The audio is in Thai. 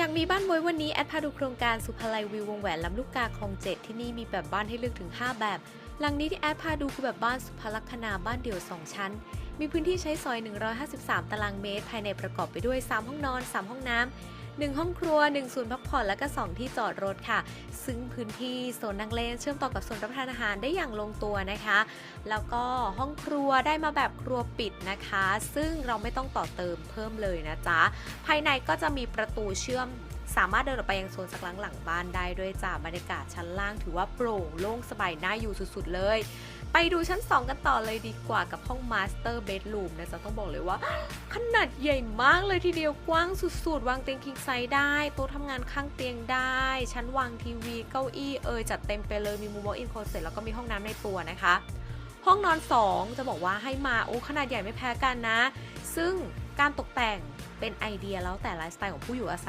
อยากมีบ้านไว้วันนี้แอดพาดูโครงการสุภาลัยวิววงแหวนลำลูกกาคลองเจ็ดที่นี่มีแบบบ้านให้เลือกถึง 5 แบบ หลังนี้ที่แอดพาดูคือแบบบ้านสุภลักษณาบ้านเดี่ยว 2 ชั้น มีพื้นที่ใช้สอย 153 ตารางเมตร ภายในประกอบไปด้วย 3 ห้องนอน 3 ห้องน้ำ1 ห้องครัว 1 ศูนย์พักผ่อน และก็ 2 ที่จอดรถค่ะ ซึ่งพื้นที่โซนนั่งเล่นเชื่อมต่อกับโซนรับประทานอาหารได้อย่างลงตัวนะคะ แล้วก็ห้องครัวได้มาแบบครัวปิดนะคะ ซึ่งเราไม่ต้องต่อเติมเพิ่มเลยนะจ๊ะ ภายในก็จะมีประตูเชื่อมสามารถเดินออกไปยังโซนสักหลังหลังบ้านได้ด้วยจ้าบรรยากาศชั้นล่างถือว่าโปร่งโล่งสบายน่าอยู่สุดๆเลย ไปดูชั้น 2 กันต่อเลยดีกว่ากับห้องมาสเตอร์เบด o ูมนะจ๊ะต้องบอกเลยว่า ขนาดใหญ่มากเลยทีเดียวกว้างสุดๆ วางเตียงคิงไซส์ได้โต๊ะทำงานข้างเตียงได้ ชั้นวางทีวีเก้าอี้เอยจัดเต็มไปเลยมีมุมวอล์กอินคเซ็ตแล้วก็มีห้องน้ำในตัวนะคะ ห้องนอน 2 จะบอกว่าให้มาโอ้ขนาดใหญ่ไม่แพ้กันนะ ซึ่งการตกแต่งเป็นไอเดียแล้วแต่ไลฟ์สไตล์ของผู้อยู่อาศัย